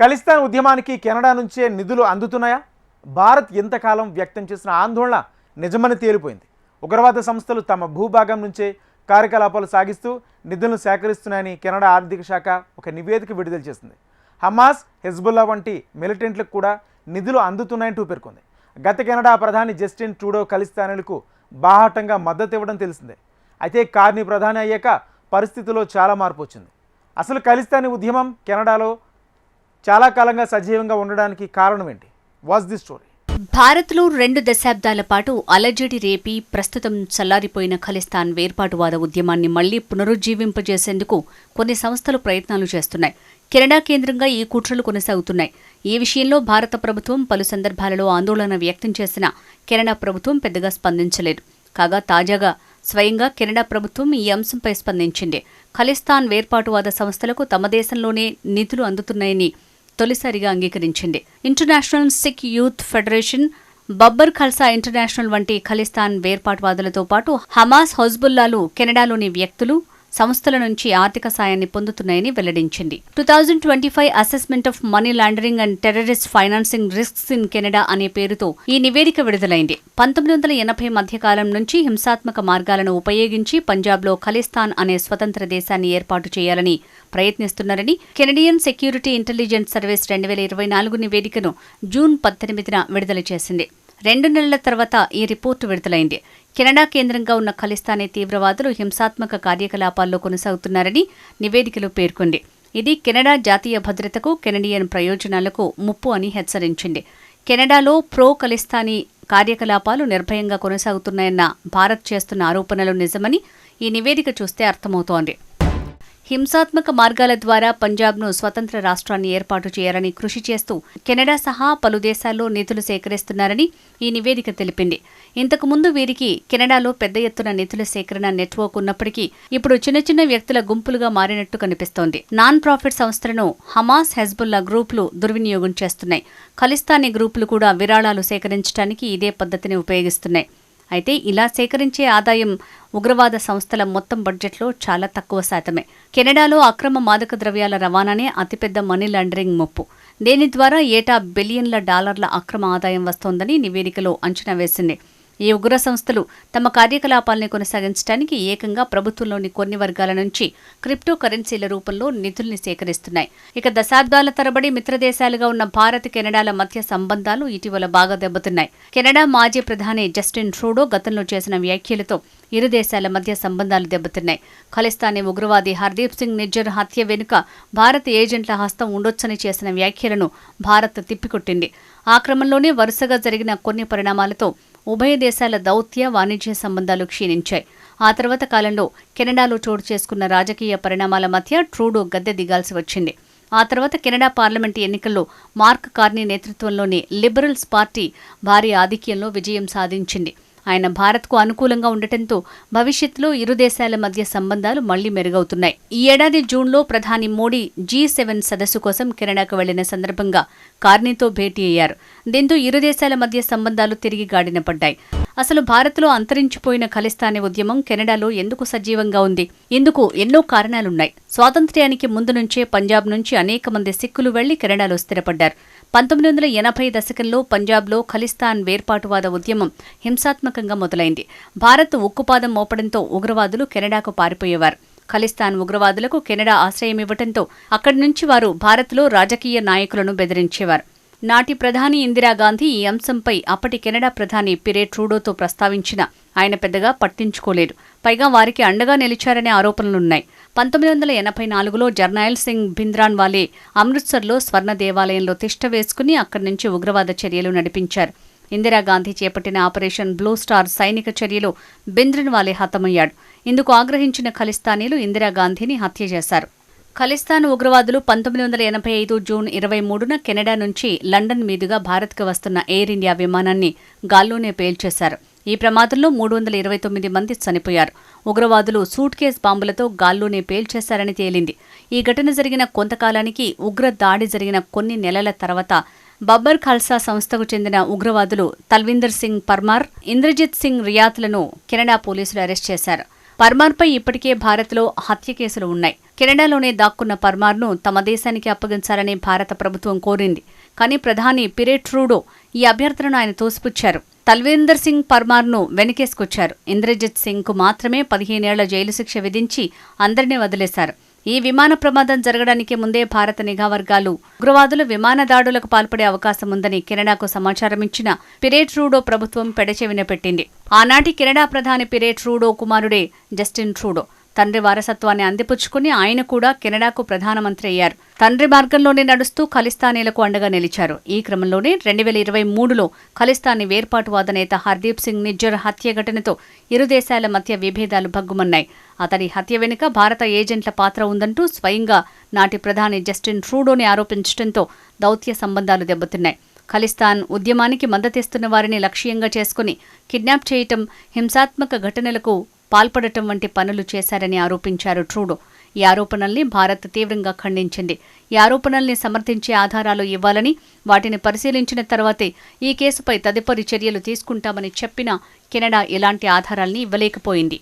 ఖలిస్తాన్ ఉద్యమానికి కెనడా నుంచే నిధులు అందుతున్నాయా? భారత్ ఎంతకాలం వ్యక్తం చేసిన ఆందోళన నిజమని తేలిపోయింది. ఉగ్రవాద సంస్థలు తమ భూభాగం నుంచే కార్యకలాపాలు సాగిస్తూ నిధులను సేకరిస్తున్నాయని కెనడా ఆర్థిక శాఖ ఒక నివేదిక విడుదల చేసింది. హమాస్ హెజ్బుల్లా వంటి మిలిటెంట్లకు కూడా నిధులు అందుతున్నాయంటూ పేర్కొంది. గత కెనడా ప్రధాని జస్టిన్ ట్రూడో ఖలిస్తానీలకు బాహాటంగా మద్దతు ఇవ్వడం తెలిసిందే. అయితే కార్ని ప్రధాని అయ్యాక పరిస్థితిలో చాలా మార్పు వచ్చింది. అసలు ఖలిస్తానీ ఉద్యమం కెనడాలో చాలా కాలంగా సజీవంగా ఉండడానికి కారణం ఏంటి? వాజ్ ది స్టోరీ భారత్లో రెండు దశాబ్దాల పాటు అలజడి రేపి ప్రస్తుతం చల్లారిపోయిన ఖలిస్తాన్ వేర్పాటువాద ఉద్యమాన్ని మళ్ళీ పునరుజ్జీవింపజేసేందుకు కొన్ని సంస్థలు ప్రయత్నాలు చేస్తున్నాయి. కెనడా కేంద్రంగా ఈ కుట్రలు కొనసాగుతున్నాయి. ఈ విషయంలో భారత ప్రభుత్వం పలు సందర్భాలలో ఆందోళన వ్యక్తం చేసిన కెనడా ప్రభుత్వం పెద్దగా స్పందించలేదు. కాగా తాజాగా స్వయంగా కెనడా ప్రభుత్వం ఈ అంశంపై స్పందించింది. ఖలిస్తాన్ వేర్పాటువాద సంస్థలకు తమ దేశంలోనే నిధులు అందుతున్నాయని తొలిసారిగా అంగీకరించింది. International Sikh youth federation Babbar Khalsa international వంటి ఖలిస్తాన్ వేర్పాటువాదులతో పాటు హమాస్ హౌజ్బుల్లాలు కెనడాలోని వ్యక్తులు సంస్థల నుంచి ఆర్థిక సాయాన్ని పొందుతున్నాయని వెల్లడించింది. Two thousand twenty five assessment of money laundering and terrorist financing risks in Canada అనే పేరుతో ఈ నివేదిక విడుదలైంది. పంతొమ్మిది వందల ఎనభై మధ్యకాలం నుంచి హింసాత్మక మార్గాలను ఉపయోగించి పంజాబ్లో ఖలిస్తాన్ అనే స్వతంత్ర దేశాన్ని ఏర్పాటు చేయాలని ప్రయత్నిస్తున్నారని కెనడియన్ సెక్యూరిటీ ఇంటెలిజెన్స్ సర్వీస్ రెండు వేల ఇరవై నాలుగు నివేదికను జూన్ పద్దెనిమిదిన విడుదల చేసింది. రెండు నెలల తర్వాత ఈ రిపోర్టు విడుదలైంది. కెనడా కేంద్రంగా ఉన్న ఖలిస్తానీ తీవ్రవాదులు హింసాత్మక కార్యకలాపాల్లో కొనసాగుతున్నారని నివేదికలో పేర్కొంది. ఇది కెనడా జాతీయ భద్రతకు కెనడియన్ ప్రయోజనాలకు ముప్పు అని హెచ్చరించింది. కెనడాలో ప్రో ఖలిస్తానీ కార్యకలాపాలు నిర్భయంగా కొనసాగుతున్నాయన్న భారత్ చేస్తున్న ఆరోపణలు నిజమని ఈ నివేదిక చూస్తే అర్థమవుతోంది. హింసాత్మక మార్గాల ద్వారా పంజాబ్ను స్వతంత్ర రాష్ట్రాన్ని ఏర్పాటు చేయాలని కృషి చేస్తూ కెనడా సహా పలు దేశాల్లో నిధులు సేకరిస్తున్నారని ఈ నివేదిక తెలిపింది. ఇంతకుముందు వీరికి కెనడాలో పెద్ద ఎత్తున నిధుల సేకరణ నెట్వర్క్ ఉన్నప్పటికీ ఇప్పుడు చిన్న చిన్న వ్యక్తుల గుంపులుగా మారినట్టు కనిపిస్తోంది. నాన్ ప్రాఫిట్ సంస్థలను హమాస్ హెజ్బుల్లా గ్రూపులు దుర్వినియోగం చేస్తున్నాయి. ఖలిస్తానీ గ్రూపులు కూడా విరాళాలు సేకరించడానికి ఇదే పద్ధతిని ఉపయోగిస్తున్నాయి. అయితే ఇలా సేకరించే ఆదాయం ఉగ్రవాద సంస్థల మొత్తం బడ్జెట్లో చాలా తక్కువ శాతమే. కెనడాలో అక్రమ మాదక ద్రవ్యాల రవాణానే అతిపెద్ద మనీ లాండరింగ్ ముప్పు. దీని ద్వారా ఏటా బిలియన్ల డాలర్ల అక్రమ ఆదాయం వస్తోందని నివేదికలో అంచనా వేసింది. ఈ ఉగ్ర సంస్థలు తమ కార్యకలాపాల్ని కొనసాగించడానికి ఏకంగా ప్రభుత్వంలోని కొన్ని వర్గాల నుంచి క్రిప్టో కరెన్సీల రూపంలో నిధుల్ని సేకరిస్తున్నాయి. ఇక దశాబ్దాల తరబడి మిత్రదేశాలుగా ఉన్న భారత్ కెనడాల మధ్య సంబంధాలు ఇటీవల బాగా దెబ్బతిన్నాయి. కెనడా మాజీ ప్రధాని జస్టిన్ ట్రూడో గతంలో చేసిన వ్యాఖ్యలతో ఇరు దేశాల మధ్య సంబంధాలు దెబ్బతిన్నాయి. ఖలిస్తానీ ఉగ్రవాది హర్దీప్ సింగ్ నిజ్జర్ హత్య వెనుక భారత ఏజెంట్ల హస్తం ఉండొచ్చని చేసిన వ్యాఖ్యలను భారత్ తిప్పికొట్టింది. ఆ క్రమంలోనే వరుసగా జరిగిన కొన్ని పరిణామాలతో ఉభయ దేశాల దౌత్య వాణిజ్య సంబంధాలు క్షీణించాయి. ఆ తర్వాత కాలంలో కెనడాలో చోటు చేసుకున్న రాజకీయ పరిణామాల మధ్య ట్రూడో గద్దె దిగాల్సి వచ్చింది. ఆ తర్వాత కెనడా పార్లమెంటు ఎన్నికల్లో మార్క్ కార్నీ నేతృత్వంలోని లిబరల్స్ పార్టీ భారీ ఆధిక్యంలో విజయం సాధించింది. ఆయన భారత్కు అనుకూలంగా ఉండటంతో భవిష్యత్తులో ఇరు దేశాల మధ్య సంబంధాలు మళ్ళీ మెరుగవుతున్నాయి. ఈ ఏడాది జూన్లో ప్రధాని మోడీ జీ సెవెన్ సదస్సు కోసం కెనడాకు వెళ్ళిన సందర్భంగా కార్నీతో భేటీ అయ్యారు. దీంతో ఇరు దేశాల మధ్య సంబంధాలు తిరిగి గాడిన పడ్డాయి. అసలు భారత్లో అంతరించిపోయిన ఖలిస్తానీ ఉద్యమం కెనడాలో ఎందుకు సజీవంగా ఉంది? ఇందుకు ఎన్నో కారణాలున్నాయి. స్వాతంత్ర్యానికి ముందు నుంచే పంజాబ్ నుంచి అనేక మంది సిక్కులు వెళ్ళి కెనడాలో స్థిరపడ్డారు. పంతొమ్మిది వందల ఎనభై దశకంలో పంజాబ్లో ఖలిస్తాన్ వేర్పాటువాద ఉద్యమం హింసాత్మకంగా మొదలైంది. భారత్ ఉక్కుపాదం మోపడంతో ఉగ్రవాదులు కెనడాకు పారిపోయేవారు. ఖలిస్తాన్ ఉగ్రవాదులకు కెనడా ఆశ్రయమివ్వటంతో అక్కడి నుంచి వారు భారత్లో రాజకీయ నాయకులను బెదిరించేవారు. నాటి ప్రధాని ఇందిరాగాంధీ ఈ అంశంపై అప్పటి కెనడా ప్రధాని పిరే ట్రూడోతో ప్రస్తావించిన. ఆయన పెద్దగా పట్టించుకోలేదు. పైగా వారికి అండగా నిలిచారనే ఆరోపణలున్నాయి. పంతొమ్మిది వందల ఎనభై నాలుగులో జర్నాయల్ సింగ్ భింద్రాన్ వాలే అమృత్సర్లో స్వర్ణ దేవాలయంలో తిష్ట వేసుకుని అక్కడి నుంచి ఉగ్రవాద చర్యలు నడిపించారు. ఇందిరాగాంధీ చేపట్టిన ఆపరేషన్ బ్లూ స్టార్ సైనిక చర్యలో బింద్రన్ వాలే హతమయ్యాడు. ఇందుకు ఆగ్రహించిన ఖలిస్తానీలు ఇందిరాగాంధీని హత్య చేశారు. ఖలిస్తాన్ ఉగ్రవాదులు పంతొమ్మిది వందల ఎనభై ఐదు జూన్ ఇరవై మూడున కెనడా నుంచి లండన్ మీదుగా భారత్కు వస్తున్న ఎయిర్ ఇండియా విమానాన్ని గాల్లోనే పేల్చేశారు. ఈ ప్రమాదంలో మూడు వందల ఇరవై తొమ్మిది మంది చనిపోయారు. ఉగ్రవాదులు సూట్ కేస్ బాంబులతో గాల్లోనే పేల్చేశారని తేలింది. ఈ ఘటన జరిగిన కొంతకాలానికి ఉగ్ర దాడి జరిగిన కొన్ని నెలల తర్వాత బబ్బర్ ఖల్సా సంస్థకు చెందిన ఉగ్రవాదులు తల్విందర్ సింగ్ పర్మార్ ఇంద్రజిత్ సింగ్ రియాత్లను కెనడా పోలీసులు అరెస్ట్ చేశారు. పర్మార్పై ఇప్పటికే భారత్లో హత్య కేసులు ఉన్నాయి. కెనడాలోనే దాక్కున్న పర్మార్ను తమ దేశానికి అప్పగించాలని భారత ప్రభుత్వం కోరింది. కానీ ప్రధాని పిరే ట్రూడో ఈ అభ్యర్థనను ఆయన తోసిపుచ్చారు. తల్వీందర్ సింగ్ పర్మార్ను వెనకేసుకొచ్చారు. ఇంద్రజిత్ సింగ్కు మాత్రమే పదిహేనేళ్ళ జైలు శిక్ష విధించి అందరినీ వదిలేశారు. ఈ విమాన ప్రమాదం జరగడానికి ముందే భారత నిఘా వర్గాలు ఉగ్రవాదులు విమాన దాడులకు పాల్పడే అవకాశం ఉందని కెనడాకు సమాచారం ఇచ్చిన పిరే ట్రూడో ప్రభుత్వం పెడచెవిన పెట్టింది. ఆనాటి కెనడా ప్రధాని పిరేట్ ట్రూడో కుమారుడే జస్టిన్ ట్రూడో. తండ్రి వారసత్వాన్ని అందిపుచ్చుకుని ఆయన కూడా కెనడాకు ప్రధానమంత్రి అయ్యారు. తండ్రి మార్గంలోనే నడుస్తూ ఖలిస్తానీలకు అండగా నిలిచారు. ఈ క్రమంలోనే రెండు వేల ఇరవై మూడులో ఖలిస్తానీ వేర్పాటువాద నేత హర్దీప్ సింగ్ నిజ్జర్ హత్య ఘటనతో ఇరు దేశాల మధ్య విభేదాలు భగ్గుమన్నాయి. అతని హత్య వెనుక భారత ఏజెంట్ల పాత్ర ఉందంటూ స్వయంగా నాటి ప్రధాని జస్టిన్ ట్రూడోని ఆరోపించడంతో దౌత్య సంబంధాలు దెబ్బతిన్నాయి. ఖలిస్తాన్ ఉద్యమానికి మద్దతిస్తున్న వారిని లక్ష్యంగా చేసుకుని కిడ్నాప్ చేయటం హింసాత్మక ఘటనలకు పాల్పడటం వంటి పనులు చేశారని ఆరోపించారు ట్రూడో. ఈ ఆరోపణల్ని భారత్ తీవ్రంగా ఖండించింది. ఈ ఆరోపణల్ని సమర్థించే ఆధారాలు ఇవ్వాలని వాటిని పరిశీలించిన తర్వాతే ఈ కేసుపై తదుపరి చర్యలు తీసుకుంటామని చెప్పినా కెనడా ఎలాంటి ఆధారాల్ని ఇవ్వలేకపోయింది.